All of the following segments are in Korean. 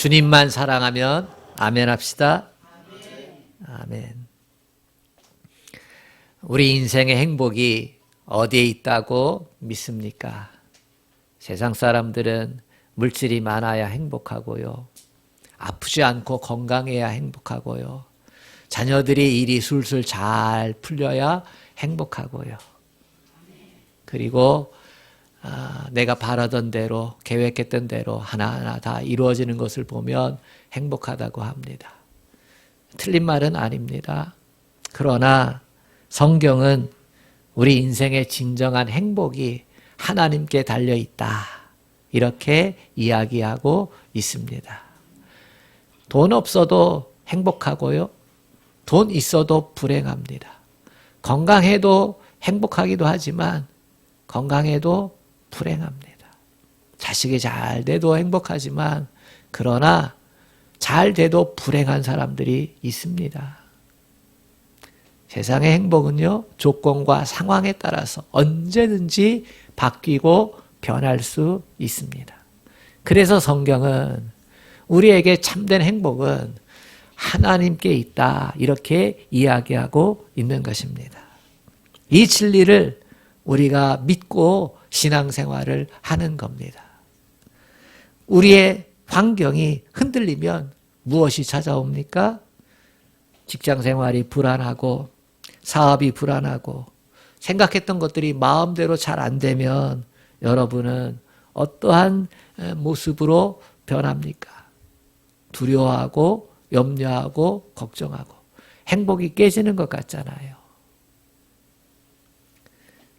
주님만 사랑하면 아멘 합시다. 아멘. 우리 인생의 행복이 어디에 있다고 믿습니까? 세상 사람들은 물질이 많아야 행복하고요. 아프지 않고 건강해야 행복하고요. 자녀들이 일이 술술 잘 풀려야 행복하고요. 그리고 아, 내가 바라던 대로 계획했던 대로 하나하나 다 이루어지는 것을 보면 행복하다고 합니다. 틀린 말은 아닙니다. 그러나 성경은 우리 인생의 진정한 행복이 하나님께 달려 있다. 이렇게 이야기하고 있습니다. 돈 없어도 행복하고요. 돈 있어도 불행합니다. 건강해도 행복하기도 하지만 건강해도 불행합니다. 자식이 잘 돼도 행복하지만 그러나 잘 돼도 불행한 사람들이 있습니다. 세상의 행복은요, 조건과 상황에 따라서 언제든지 바뀌고 변할 수 있습니다. 그래서 성경은 우리에게 참된 행복은 하나님께 있다. 이렇게 이야기하고 있는 것입니다. 이 진리를 우리가 믿고 신앙생활을 하는 겁니다. 우리의 환경이 흔들리면 무엇이 찾아옵니까? 직장 생활이 불안하고 사업이 불안하고 생각했던 것들이 마음대로 잘 안 되면 여러분은 어떠한 모습으로 변합니까? 두려워하고 염려하고 걱정하고 행복이 깨지는 것 같잖아요.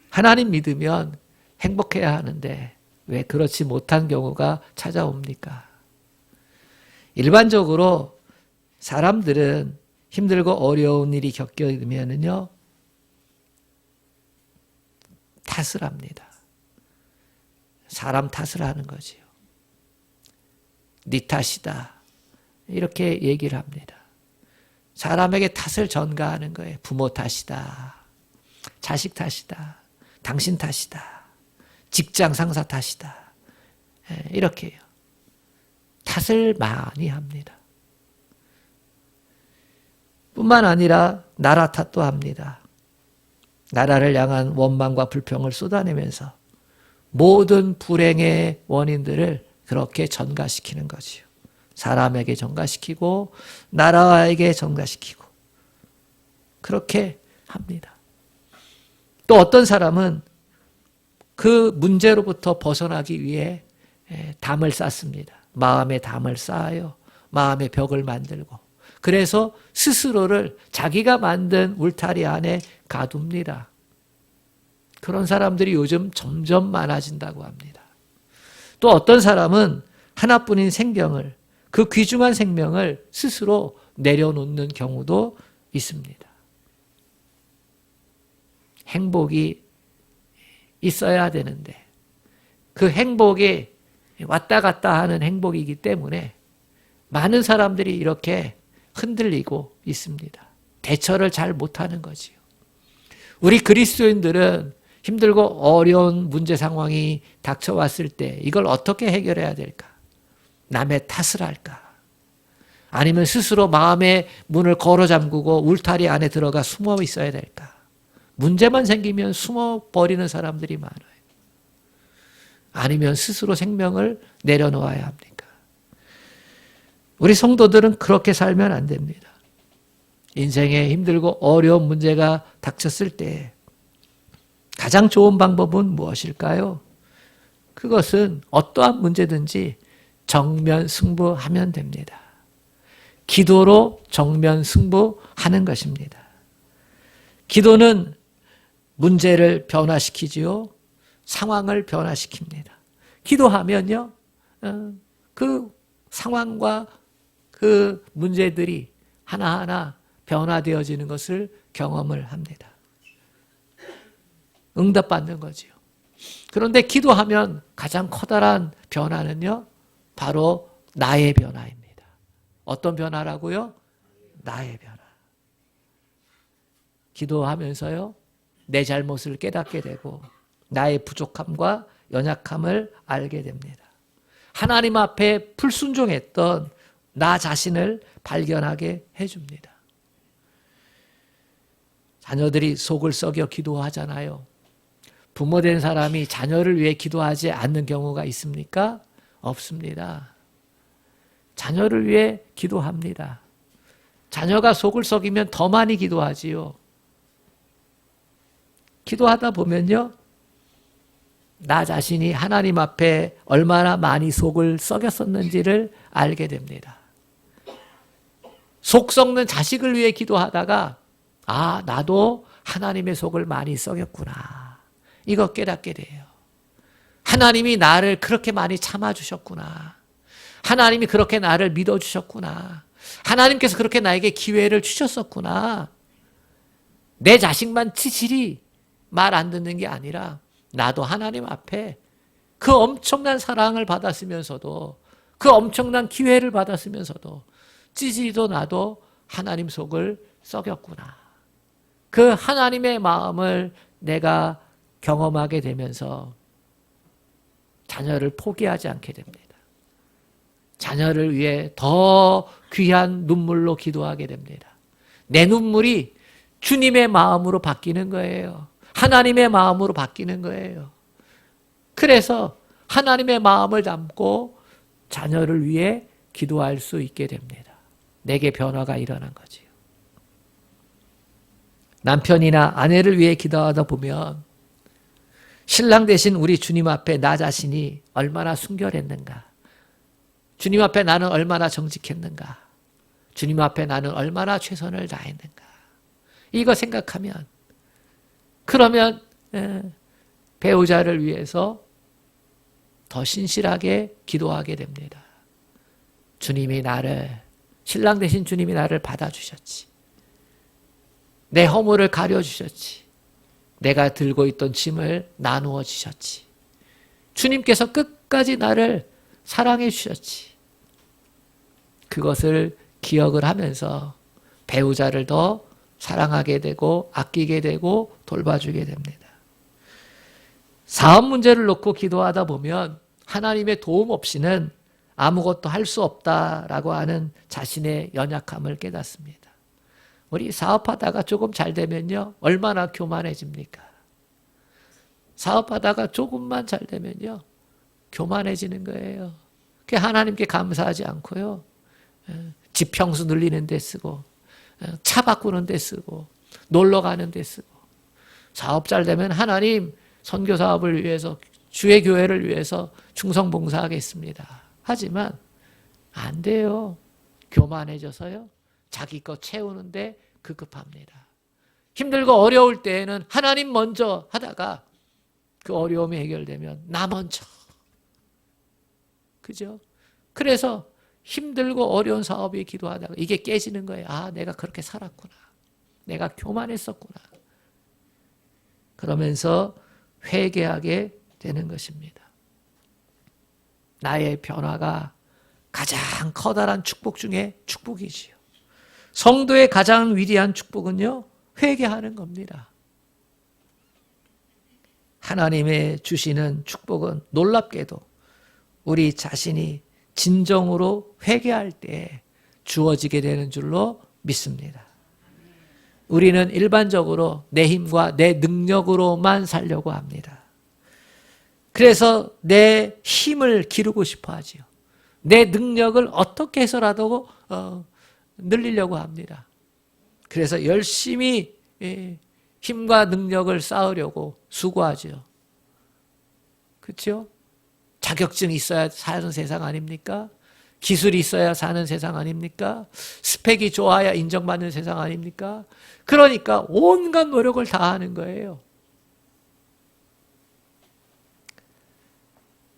하나님 믿으면 행복해야 하는데 왜 그렇지 못한 경우가 찾아옵니까? 일반적으로 사람들은 힘들고 어려운 일이 겪으면은요, 탓을 합니다. 사람 탓을 하는 거지요. 네 탓이다. 이렇게 얘기를 합니다. 사람에게 탓을 전가하는 거예요. 부모 탓이다. 자식 탓이다. 당신 탓이다. 직장 상사 탓이다. 예, 이렇게요. 탓을 많이 합니다. 뿐만 아니라 나라 탓도 합니다. 나라를 향한 원망과 불평을 쏟아내면서 모든 불행의 원인들을 그렇게 전가시키는 거지요. 사람에게 전가시키고 나라에게 전가시키고 그렇게 합니다. 또 어떤 사람은 그 문제로부터 벗어나기 위해 담을 쌓습니다. 마음의 담을 쌓아요. 마음의 벽을 만들고 그래서 스스로를 자기가 만든 울타리 안에 가둡니다. 그런 사람들이 요즘 점점 많아진다고 합니다. 또 어떤 사람은 하나뿐인 생명을, 그 귀중한 생명을 스스로 내려놓는 경우도 있습니다. 행복이 있어야 되는데, 그 행복이 왔다 갔다 하는 행복이기 때문에 많은 사람들이 이렇게 흔들리고 있습니다. 대처를 잘 못하는 거지요. 우리 그리스도인들은 힘들고 어려운 문제 상황이 닥쳐왔을 때 이걸 어떻게 해결해야 될까? 남의 탓을 할까? 아니면 스스로 마음의 문을 걸어 잠그고 울타리 안에 들어가 숨어 있어야 될까? 문제만 생기면 숨어 버리는 사람들이 많아요. 아니면 스스로 생명을 내려놓아야 합니까? 우리 성도들은 그렇게 살면 안 됩니다. 인생에 힘들고 어려운 문제가 닥쳤을 때 가장 좋은 방법은 무엇일까요? 그것은 어떠한 문제든지 정면 승부하면 됩니다. 기도로 정면 승부하는 것입니다. 기도는 문제를 변화시키지요. 상황을 변화시킵니다. 기도하면요, 어, 그 상황과 그 문제들이 하나하나 변화되어지는 것을 경험을 합니다. 응답받는 거지요. 그런데 기도하면 가장 커다란 변화는요, 바로 나의 변화입니다. 어떤 변화라고요? 나의 변화. 기도하면서요, 내 잘못을 깨닫게 되고, 나의 부족함과 연약함을 알게 됩니다. 하나님 앞에 불순종했던 나 자신을 발견하게 해줍니다. 자녀들이 속을 썩여 기도하잖아요. 부모 된 사람이 자녀를 위해 기도하지 않는 경우가 있습니까? 없습니다. 자녀를 위해 기도합니다. 자녀가 속을 썩이면 더 많이 기도하지요. 기도하다 보면요. 나 자신이 하나님 앞에 얼마나 많이 속을 썩였었는지를 알게 됩니다. 속 썩는 자식을 위해 기도하다가 아, 나도 하나님의 속을 많이 썩였구나. 이거 깨닫게 돼요. 하나님이 나를 그렇게 많이 참아주셨구나. 하나님이 그렇게 나를 믿어주셨구나. 하나님께서 그렇게 나에게 기회를 주셨었구나. 내 자식만 치질이 말 안 듣는 게 아니라 나도 하나님 앞에 그 엄청난 사랑을 받았으면서도 그 엄청난 기회를 받았으면서도 찌질이도 나도 하나님 속을 썩였구나. 그 하나님의 마음을 내가 경험하게 되면서 자녀를 포기하지 않게 됩니다. 자녀를 위해 더 귀한 눈물로 기도하게 됩니다. 내 눈물이 주님의 마음으로 바뀌는 거예요. 하나님의 마음으로 바뀌는 거예요. 그래서 하나님의 마음을 담고 자녀를 위해 기도할 수 있게 됩니다. 내게 변화가 일어난 거지요. 남편이나 아내를 위해 기도하다 보면 신랑 대신 우리 주님 앞에 나 자신이 얼마나 순결했는가. 주님 앞에 나는 얼마나 정직했는가. 주님 앞에 나는 얼마나 최선을 다했는가. 이거 생각하면 그러면 예, 배우자를 위해서 더 신실하게 기도하게 됩니다. 주님이 나를 신랑 대신 주님이 나를 받아주셨지. 내 허물을 가려주셨지. 내가 들고 있던 짐을 나누어 주셨지. 주님께서 끝까지 나를 사랑해 주셨지. 그것을 기억을 하면서 배우자를 더 사랑하게 되고 아끼게 되고 돌봐주게 됩니다. 사업 문제를 놓고 기도하다 보면 하나님의 도움 없이는 아무것도 할 수 없다라고 하는 자신의 연약함을 깨닫습니다. 우리 사업하다가 조금 잘 되면요, 얼마나 교만해집니까? 사업하다가 조금만 잘 되면요, 교만해지는 거예요. 그 하나님께 감사하지 않고요, 예, 지평수 늘리는 데 쓰고, 차 바꾸는 데 쓰고 놀러 가는 데 쓰고 사업 잘 되면 하나님 선교 사업을 위해서 주의 교회를 위해서 충성 봉사하겠습니다. 하지만 안 돼요. 교만해져서요. 자기 거 채우는데 급급합니다. 힘들고 어려울 때에는 하나님 먼저 하다가 그 어려움이 해결되면 나 먼저. 그죠? 그래서 힘들고 어려운 사업이 기도하다가 이게 깨지는 거예요. 아, 내가 그렇게 살았구나. 내가 교만했었구나. 그러면서 회개하게 되는 것입니다. 나의 변화가 가장 커다란 축복 중에 축복이지요. 성도의 가장 위대한 축복은요, 회개하는 겁니다. 하나님의 주시는 축복은 놀랍게도 우리 자신이 진정으로 회개할 때 주어지게 되는 줄로 믿습니다. 우리는 일반적으로 내 힘과 내 능력으로만 살려고 합니다. 그래서 내 힘을 기르고 싶어 하지요. 내 능력을 어떻게 해서라도 어, 늘리려고 합니다. 그래서 열심히 예, 힘과 능력을 쌓으려고 수고하죠. 그렇죠? 자격증이 있어야 사는 세상 아닙니까? 기술이 있어야 사는 세상 아닙니까? 스펙이 좋아야 인정받는 세상 아닙니까? 그러니까 온갖 노력을 다 하는 거예요.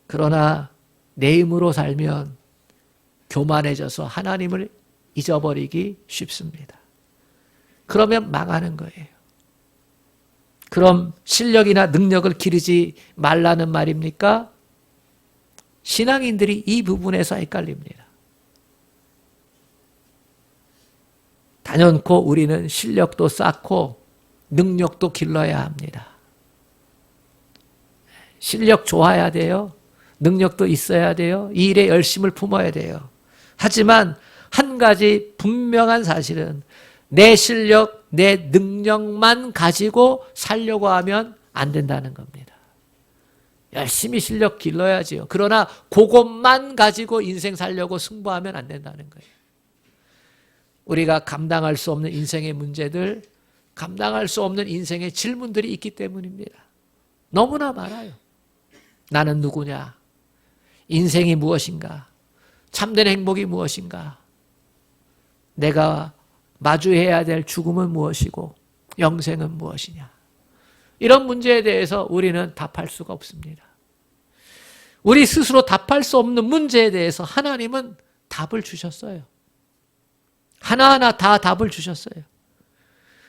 그러나 내 힘으로 살면 교만해져서 하나님을 잊어버리기 쉽습니다. 그러면 망하는 거예요. 그럼 실력이나 능력을 기르지 말라는 말입니까? 신앙인들이 이 부분에서 헷갈립니다. 단연코 우리는 실력도 쌓고 능력도 길러야 합니다. 실력 좋아야 돼요. 능력도 있어야 돼요. 이 일에 열심을 품어야 돼요. 하지만 한 가지 분명한 사실은 내 실력, 내 능력만 가지고 살려고 하면 안 된다는 겁니다. 열심히 실력 길러야지요. 그러나 그것만 가지고 인생 살려고 승부하면 안 된다는 거예요. 우리가 감당할 수 없는 인생의 문제들, 감당할 수 없는 인생의 질문들이 있기 때문입니다. 너무나 많아요. 나는 누구냐? 인생이 무엇인가? 참된 행복이 무엇인가? 내가 마주해야 될 죽음은 무엇이고 영생은 무엇이냐? 이런 문제에 대해서 우리는 답할 수가 없습니다. 우리 스스로 답할 수 없는 문제에 대해서 하나님은 답을 주셨어요. 하나하나 다 답을 주셨어요.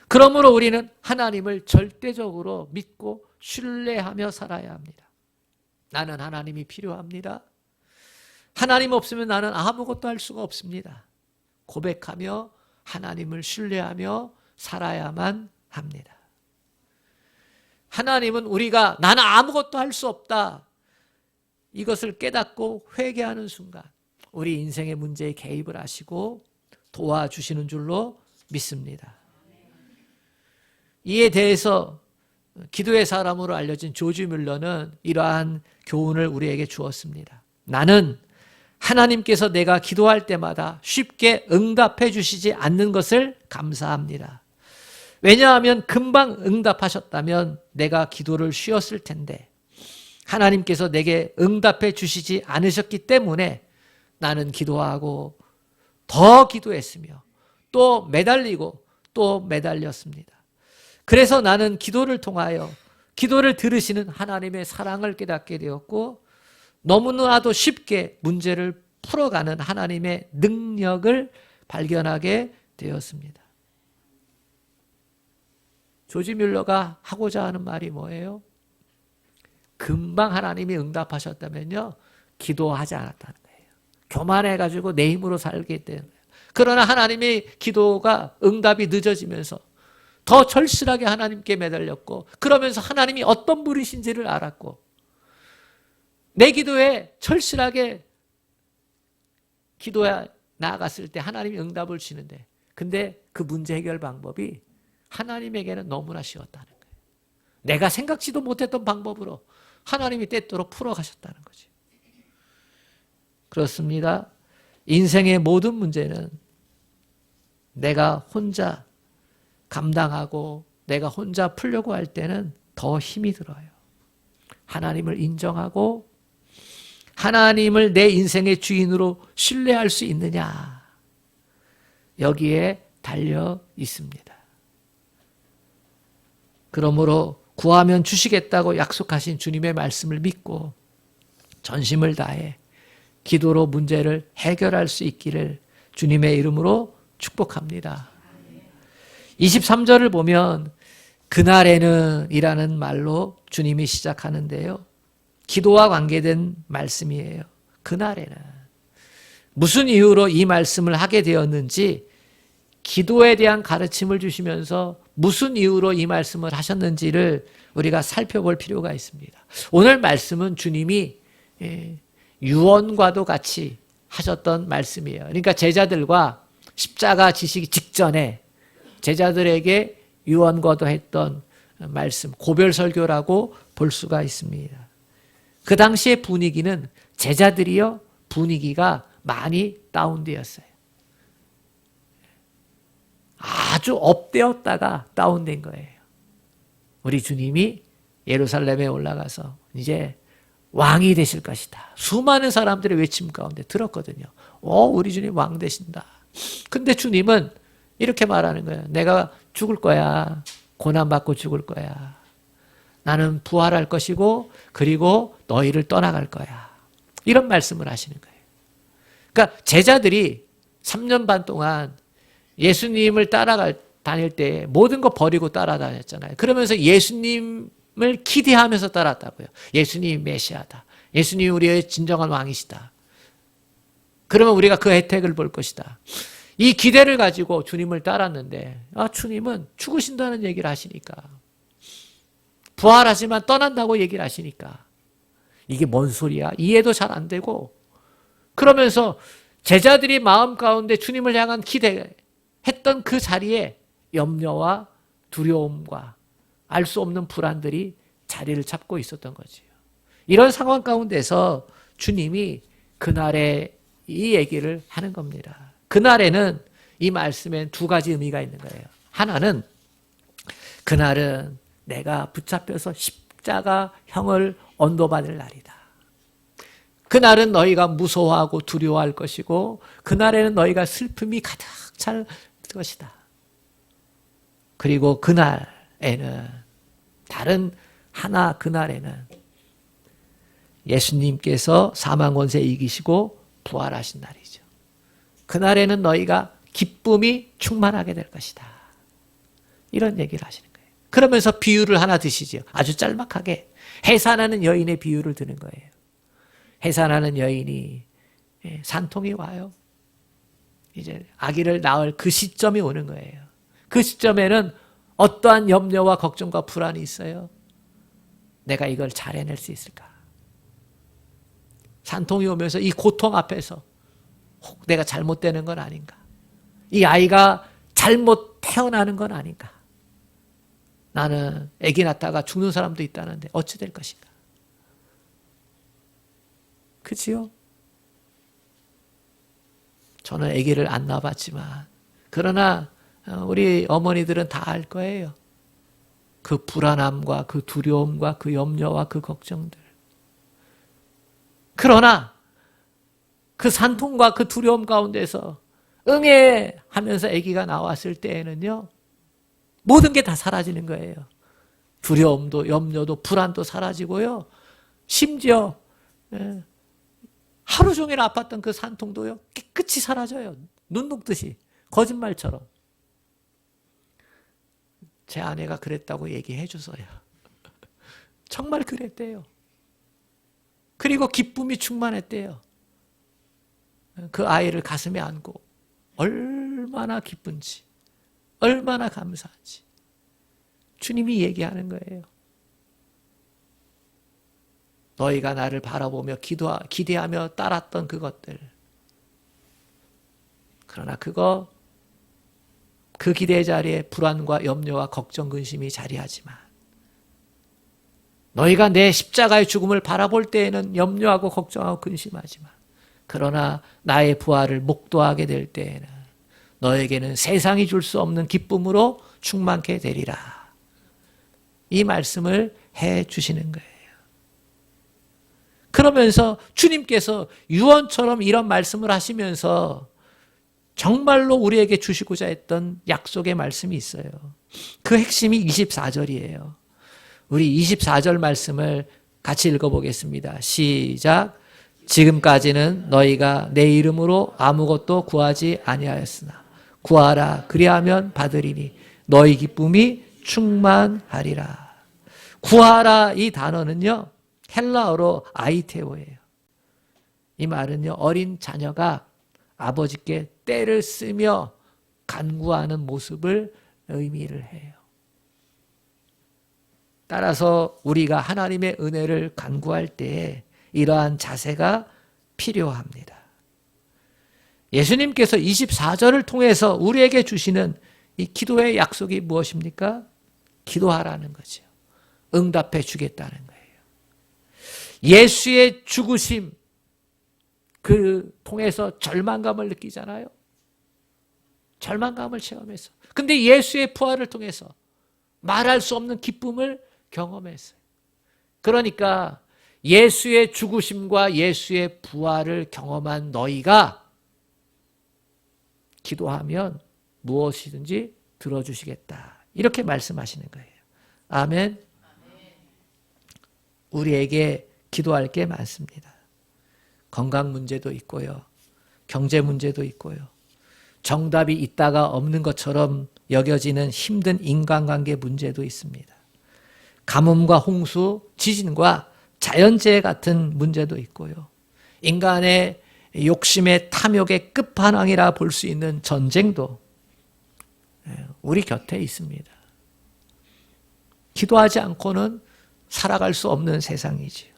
그러므로 우리는 하나님을 절대적으로 믿고 신뢰하며 살아야 합니다. 나는 하나님이 필요합니다. 하나님 없으면 나는 아무것도 할 수가 없습니다. 고백하며 하나님을 신뢰하며 살아야만 합니다. 하나님은 우리가 나는 아무것도 할 수 없다. 이것을 깨닫고 회개하는 순간 우리 인생의 문제에 개입을 하시고 도와주시는 줄로 믿습니다. 이에 대해서 기도의 사람으로 알려진 조지 뮬러는 이러한 교훈을 우리에게 주었습니다. 나는 하나님께서 내가 기도할 때마다 쉽게 응답해 주시지 않는 것을 감사합니다. 왜냐하면 금방 응답하셨다면 내가 기도를 쉬었을 텐데 하나님께서 내게 응답해 주시지 않으셨기 때문에 나는 기도하고 더 기도했으며 또 매달리고 또 매달렸습니다. 그래서 나는 기도를 통하여 기도를 들으시는 하나님의 사랑을 깨닫게 되었고 너무나도 쉽게 문제를 풀어가는 하나님의 능력을 발견하게 되었습니다. 조지 뮬러가 하고자 하는 말이 뭐예요? 금방 하나님이 응답하셨다면요, 기도하지 않았다는 거예요. 교만해가지고 내 힘으로 살기 때문에. 그러나 하나님의 기도가 응답이 늦어지면서 더 절실하게 하나님께 매달렸고, 그러면서 하나님이 어떤 분이신지를 알았고, 내 기도에 절실하게 기도에 나아갔을 때 하나님이 응답을 주시는데, 근데 그 문제 해결 방법이 하나님에게는 너무나 쉬웠다는 거예요. 내가 생각지도 못했던 방법으로 하나님이 때때로 풀어가셨다는 거지. 그렇습니다. 인생의 모든 문제는 내가 혼자 감당하고 내가 혼자 풀려고 할 때는 더 힘이 들어요. 하나님을 인정하고 하나님을 내 인생의 주인으로 신뢰할 수 있느냐. 여기에 달려 있습니다. 그러므로 구하면 주시겠다고 약속하신 주님의 말씀을 믿고 전심을 다해 기도로 문제를 해결할 수 있기를 주님의 이름으로 축복합니다. 23절을 보면 그날에는 이라는 말로 주님이 시작하는데요. 기도와 관계된 말씀이에요. 그날에는. 무슨 이유로 이 말씀을 하게 되었는지 기도에 대한 가르침을 주시면서 무슨 이유로 이 말씀을 하셨는지를 우리가 살펴볼 필요가 있습니다. 오늘 말씀은 주님이 예, 유언과도 같이 하셨던 말씀이에요. 그러니까 제자들과 십자가 지시기 직전에 제자들에게 유언과도 했던 말씀, 고별 설교라고 볼 수가 있습니다. 그 당시의 분위기는 제자들이요, 분위기가 많이 다운되었어요. 아주 업되었다가 다운된 거예요. 우리 주님이 예루살렘에 올라가서 이제 왕이 되실 것이다. 수많은 사람들의 외침 가운데 들었거든요. 어, 우리 주님 왕 되신다. 근데 주님은 이렇게 말하는 거예요. 내가 죽을 거야. 고난받고 죽을 거야. 나는 부활할 것이고, 그리고 너희를 떠나갈 거야. 이런 말씀을 하시는 거예요. 그러니까 제자들이 3년 반 동안 예수님을 따라갈 다닐 때 모든 거 버리고 따라다녔잖아요. 그러면서 예수님을 기대하면서 따랐다고요. 예수님이 메시아다. 예수님이 우리의 진정한 왕이시다. 그러면 우리가 그 혜택을 볼 것이다. 이 기대를 가지고 주님을 따랐는데, 아, 주님은 죽으신다는 얘기를 하시니까. 부활하지만 떠난다고 얘기를 하시니까. 이게 뭔 소리야? 이해도 잘 안 되고 그러면서 제자들이 마음 가운데 주님을 향한 기대 했던 그 자리에 염려와 두려움과 알 수 없는 불안들이 자리를 잡고 있었던 거지요. 이런 상황 가운데서 주님이 그날에 이 얘기를 하는 겁니다. 그날에는 이 말씀엔 두 가지 의미가 있는 거예요. 하나는 그날은 내가 붙잡혀서 십자가 형을 언도받을 날이다. 그날은 너희가 무서워하고 두려워할 것이고 그날에는 너희가 슬픔이 가득 찰 것이다. 그리고 그날에는 다른 하나 그날에는 예수님께서 사망 권세 이기시고 부활하신 날이죠. 그날에는 너희가 기쁨이 충만하게 될 것이다. 이런 얘기를 하시는 거예요. 그러면서 비유를 하나 드시죠. 아주 짤막하게 해산하는 여인의 비유를 드는 거예요. 해산하는 여인이 예, 산통이 와요. 이제 아기를 낳을 그 시점이 오는 거예요. 그 시점에는 어떠한 염려와 걱정과 불안이 있어요. 내가 이걸 잘 해낼 수 있을까? 산통이 오면서 이 고통 앞에서 혹 내가 잘못되는 건 아닌가? 이 아이가 잘못 태어나는 건 아닌가? 나는 아기 낳다가 죽는 사람도 있다는데 어찌 될 것인가? 그지요? 저는 아기를 안 낳아봤지만 그러나 어, 우리 어머니들은 다 알 거예요. 그 불안함과 그 두려움과 그 염려와 그 걱정들. 그러나 그 산통과 그 두려움 가운데서 응애 하면서 아기가 나왔을 때에는요. 모든 게 다 사라지는 거예요. 두려움도 염려도 불안도 사라지고요. 심지어 예, 하루 종일 아팠던 그 산통도요. 깨끗이 사라져요. 눈 녹듯이 거짓말처럼. 제 아내가 그랬다고 얘기해 주어요. 정말 그랬대요. 그리고 기쁨이 충만했대요. 그 아이를 가슴에 안고 얼마나 기쁜지, 얼마나 감사한지. 주님이 얘기하는 거예요. 너희가 나를 바라보며 기도, 기대하며 따랐던 그것들. 그러나 그거, 그 기대 자리에 불안과 염려와 걱정, 근심이 자리하지만, 너희가 내 십자가의 죽음을 바라볼 때에는 염려하고 걱정하고 근심하지만 그러나 나의 부활을 목도하게 될 때에는 너에게는 세상이 줄 수 없는 기쁨으로 충만케 되리라. 이 말씀을 해 주시는 거예요. 그러면서 주님께서 유언처럼 이런 말씀을 하시면서 정말로 우리에게 주시고자 했던 약속의 말씀이 있어요. 그 핵심이 24절이에요. 우리 24절 말씀을 같이 읽어보겠습니다. 시작. 지금까지는 너희가 내 이름으로 아무것도 구하지 아니하였으나 구하라 그리하면 받으리니 너희 기쁨이 충만하리라. 구하라 이 단어는요 헬라어로 아이테오예요. 이 말은요 어린 자녀가 아버지께 때를 쓰며 간구하는 모습을 의미를 해요. 따라서 우리가 하나님의 은혜를 간구할 때에 이러한 자세가 필요합니다. 예수님께서 24절을 통해서 우리에게 주시는 이 기도의 약속이 무엇입니까? 기도하라는 거죠. 응답해 주겠다는 거 예수의 죽으심, 그 통해서 절망감을 느끼잖아요. 절망감을 체험해서. 근데 예수의 부활을 통해서 말할 수 없는 기쁨을 경험했어요. 그러니까 예수의 죽으심과 예수의 부활을 경험한 너희가 기도하면 무엇이든지 들어주시겠다. 이렇게 말씀하시는 거예요. 아멘. 우리에게 기도할 게 많습니다. 건강 문제도 있고요. 경제 문제도 있고요. 정답이 있다가 없는 것처럼 여겨지는 힘든 인간관계 문제도 있습니다. 가뭄과 홍수, 지진과 자연재해 같은 문제도 있고요. 인간의 욕심의 탐욕의 끝판왕이라 볼 수 있는 전쟁도 예, 우리 곁에 있습니다. 기도하지 않고는 살아갈 수 없는 세상이지요.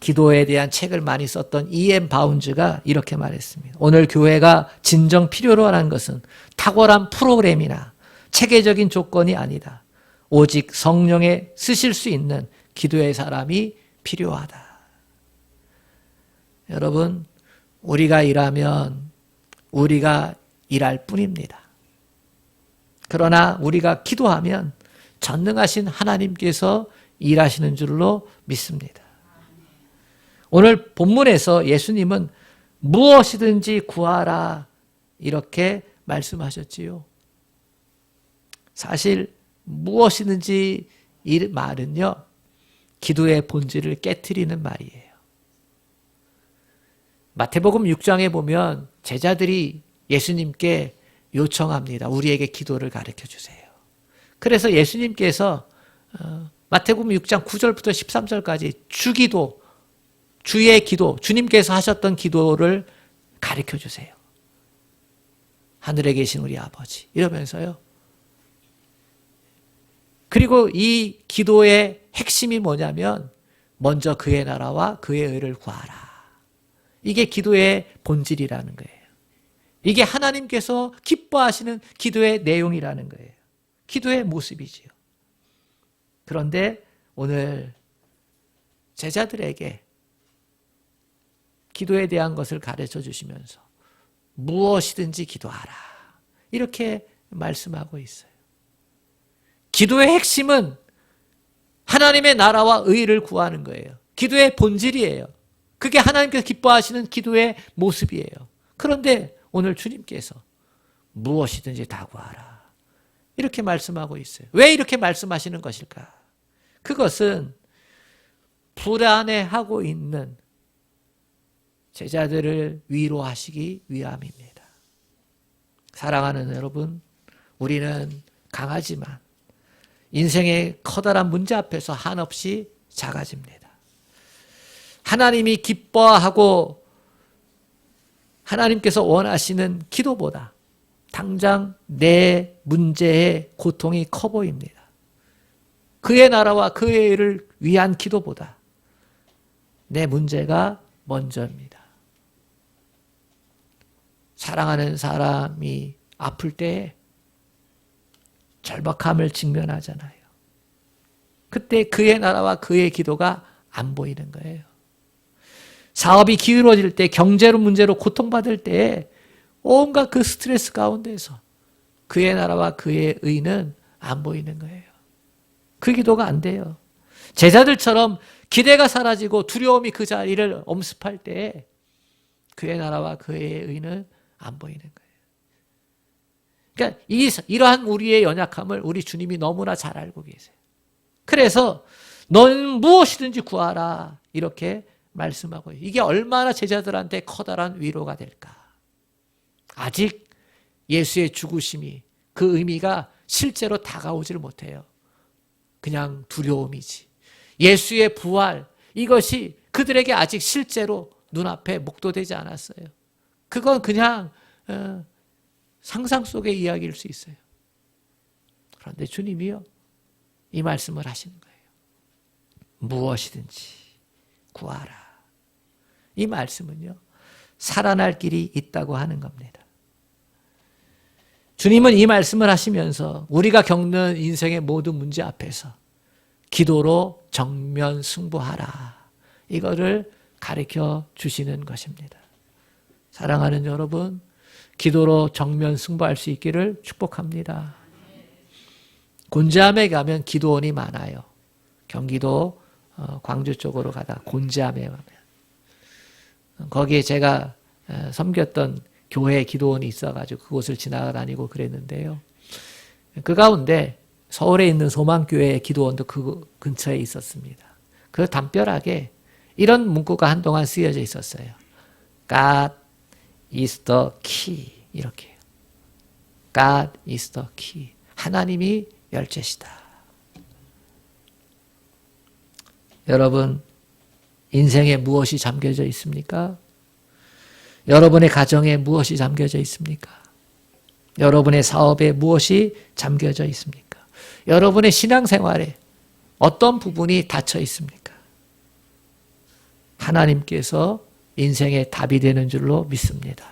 기도에 대한 책을 많이 썼던 E.M. 바운즈가 이렇게 말했습니다. 오늘 교회가 진정 필요로 하는 것은 탁월한 프로그램이나 체계적인 조건이 아니다. 오직 성령에 쓰실 수 있는 기도의 사람이 필요하다. 여러분, 우리가 일하면 우리가 일할 뿐입니다. 그러나 우리가 기도하면 전능하신 하나님께서 일하시는 줄로 믿습니다. 오늘 본문에서 예수님은 무엇이든지 구하라 이렇게 말씀하셨지요. 사실 무엇이든지 이 말은요. 기도의 본질을 깨뜨리는 말이에요. 마태복음 6장에 보면 제자들이 예수님께 요청합니다. 우리에게 기도를 가르쳐 주세요. 그래서 예수님께서 어, 마태복음 6장 9절부터 13절까지 주기도 주의 기도, 주님께서 하셨던 기도를 가르쳐 주세요. 하늘에 계신 우리 아버지. 이러면서요. 그리고 이 기도의 핵심이 뭐냐면 먼저 그의 나라와 그의 의를 구하라. 이게 기도의 본질이라는 거예요. 이게 하나님께서 기뻐하시는 기도의 내용이라는 거예요. 기도의 모습이지요. 그런데 오늘 제자들에게 기도에 대한 것을 가르쳐 주시면서 무엇이든지 기도하라. 이렇게 말씀하고 있어요. 기도의 핵심은 하나님의 나라와 의를 구하는 거예요. 기도의 본질이에요. 그게 하나님께서 기뻐하시는 기도의 모습이에요. 그런데 오늘 주님께서 무엇이든지 다 구하라. 이렇게 말씀하고 있어요. 왜 이렇게 말씀하시는 것일까? 그것은 불안해하고 있는 제자들을 위로하시기 위함입니다. 사랑하는 여러분, 우리는 강하지만 인생의 커다란 문제 앞에서 한없이 작아집니다. 하나님이 기뻐하고 하나님께서 원하시는 기도보다 당장 내 문제의 고통이 커 보입니다. 그의 나라와 그의 일을 위한 기도보다 내 문제가 먼저입니다. 사랑하는 사람이 아플 때 절박함을 직면하잖아요. 그때 그의 나라와 그의 기도가 안 보이는 거예요. 사업이 기울어질 때, 경제로 문제로 고통받을 때, 온갖 그 스트레스 가운데서 그의 나라와 그의 의는 안 보이는 거예요. 그 기도가 안 돼요. 제자들처럼 기대가 사라지고 두려움이 그 자리를 엄습할 때 그의 나라와 그의 의는 안 보이는 거예요. 그러니까 이, 이러한 우리의 연약함을 우리 주님이 너무나 잘 알고 계세요. 그래서 너는 무엇이든지 구하라. 이렇게 말씀하고 이게 얼마나 제자들한테 커다란 위로가 될까. 아직 예수의 죽으심이 그 의미가 실제로 다가오지를 못해요. 그냥 두려움이지. 예수의 부활, 이것이 그들에게 아직 실제로 눈앞에 목도되지 않았어요. 그건 그냥 어, 상상 속의 이야기일 수 있어요. 그런데 주님이요 이 말씀을 하시는 거예요. 무엇이든지 구하라. 이 말씀은요 살아날 길이 있다고 하는 겁니다. 주님은 이 말씀을 하시면서 우리가 겪는 인생의 모든 문제 앞에서 기도로 정면 승부하라. 이거를 가르쳐 주시는 것입니다. 사랑하는 여러분, 기도로 정면 승부할 수 있기를 축복합니다. 곤지암에 가면 기도원이 많아요. 경기도 어, 광주 쪽으로 가다 곤지암에 가면 거기에 제가 어, 섬겼던 교회 기도원이 있어가지고 그곳을 지나다니고 그랬는데요. 그 가운데 서울에 있는 소망교회 기도원도 그 근처에 있었습니다. 그 담벼락에 이런 문구가 한동안 쓰여져 있었어요. God is the key. 이렇게. God is the key. 하나님이 열쇠시다. 여러분, 인생에 무엇이 잠겨져 있습니까? 여러분의 가정에 무엇이 잠겨져 있습니까? 여러분의 사업에 무엇이 잠겨져 있습니까? 여러분의 신앙생활에 어떤 부분이 닫혀 있습니까? 하나님께서 인생의 답이 되는 줄로 믿습니다.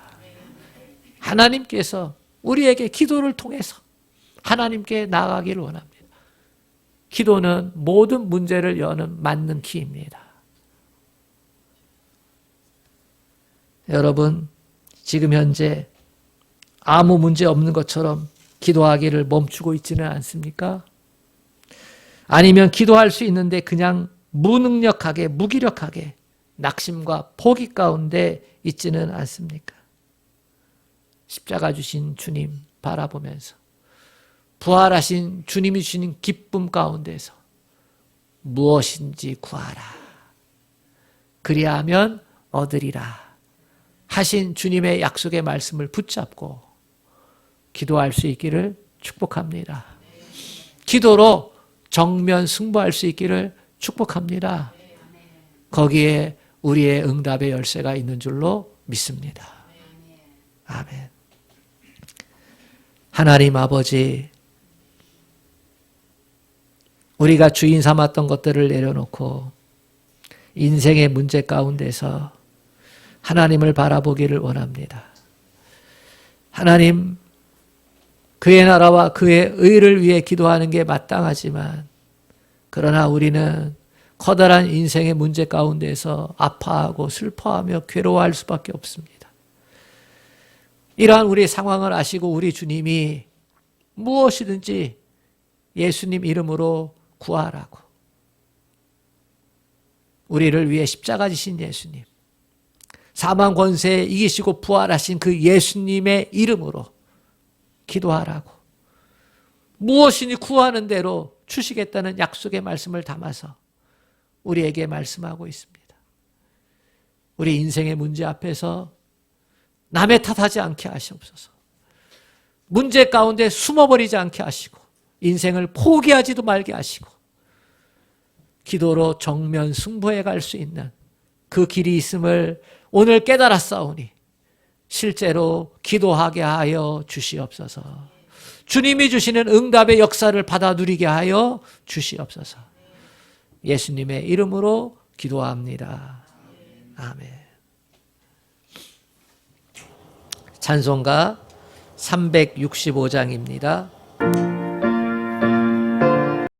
하나님께서 우리에게 기도를 통해서 하나님께 나아가기를 원합니다. 기도는 모든 문제를 여는 맞는 키입니다. 여러분, 지금 현재 아무 문제 없는 것처럼 기도하기를 멈추고 있지는 않습니까? 아니면 기도할 수 있는데 그냥 무능력하게, 무기력하게 낙심과 포기 가운데 있지는 않습니까? 십자가 주신 주님 바라보면서 부활하신 주님이 주신 기쁨 가운데서 무엇인지 구하라. 그리하면 얻으리라. 하신 주님의 약속의 말씀을 붙잡고 기도할 수 있기를 축복합니다. 기도로 정면 승부할 수 있기를 축복합니다. 거기에 우리의 응답의 열쇠가 있는 줄로 믿습니다. 아멘. 하나님 아버지, 우리가 주인 삼았던 것들을 내려놓고 인생의 문제 가운데서 하나님을 바라보기를 원합니다. 하나님, 그의 나라와 그의 의를 위해 기도하는 게 마땅하지만, 그러나 우리는 커다란 인생의 문제 가운데서 아파하고 슬퍼하며 괴로워할 수밖에 없습니다. 이러한 우리 상황을 아시고 우리 주님이 무엇이든지 예수님 이름으로 구하라고. 우리를 위해 십자가 지신 예수님. 사망 권세에 이기시고 부활하신 그 예수님의 이름으로 기도하라고. 무엇이니 구하는 대로 주시겠다는 약속의 말씀을 담아서 우리에게 말씀하고 있습니다. 우리 인생의 문제 앞에서 남의 탓하지 않게 하시옵소서. 문제 가운데 숨어버리지 않게 하시고 인생을 포기하지도 말게 하시고 기도로 정면 승부해 갈 수 있는 그 길이 있음을 오늘 깨달았사오니 실제로 기도하게 하여 주시옵소서. 주님이 주시는 응답의 역사를 받아 누리게 하여 주시옵소서. 예수님의 이름으로 기도합니다. 아멘. 찬송가 365장입니다.